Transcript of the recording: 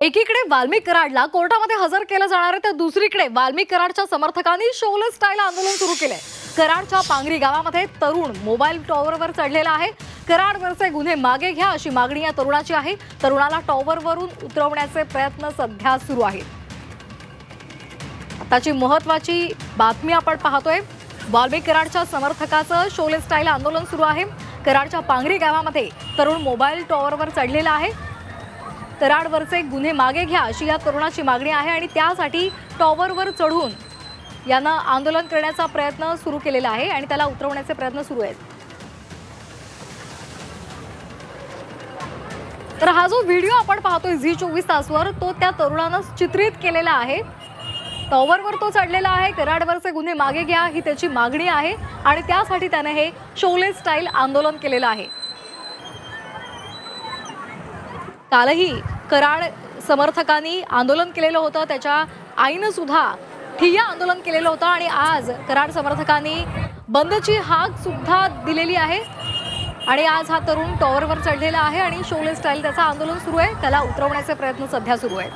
एकीकडे वाल्मिक कराडला कोर्टामध्ये हजर केलं जाणार आहे तर दुसरीकडे वाल्मिक कराडच्या समर्थकांनी शोले स्टाईल आंदोलन सुरू केलंय. कराडच्या पांगरी गावामध्ये तरुण मोबाईल टॉवरवर चढलेला आहे. कराडवरचे गुन्हे मागे घ्या अशी मागणी या तरुणाची आहे. तरुणाला टॉवरवरून उतरवण्याचे प्रयत्न सध्या सुरू आहेत. आताची महत्वाची बातमी आपण पाहतोय. वाल्मिक कराडच्या समर्थकाचं शोले स्टाईल आंदोलन सुरू आहे. कराडच्या पांगरी गावामध्ये तरुण मोबाईल टॉवरवर चढलेला आहे. कराडवरचे गुन्हे मागे घ्या अशी या तरुणाची मागणी आहे आणि त्यासाठी टॉवरवर चढून यानं आंदोलन करण्याचा प्रयत्न सुरू केलेला आहे आणि त्याला उतरवण्याचे प्रयत्न सुरू आहेत. तर हा जो व्हिडिओ आपण पाहतोय झी चोवीस तासवर तो त्या तरुणानं चित्रित केलेला आहे. टॉवरवर तो चढलेला आहे कराडवरचे गुन्हे मागे घ्या ही त्याची मागणी आहे आणि त्यासाठी त्याने हे शोले स्टाईल आंदोलन केलेलं आहे. कालही कराड समर्थकांनी आंदोलन केलेलं होतं. त्याच्या आईनं सुद्धा ठिय्या आंदोलन केलेलं होतं आणि आज कराड समर्थकांनी बंदची हाक सुद्धा दिलेली आहे. आणि आज हा तरुण टॉवरवर चढलेला आहे आणि शोले स्टाईल त्याचं आंदोलन सुरू आहे. त्याला उतरवण्याचे प्रयत्न सध्या सुरू आहेत.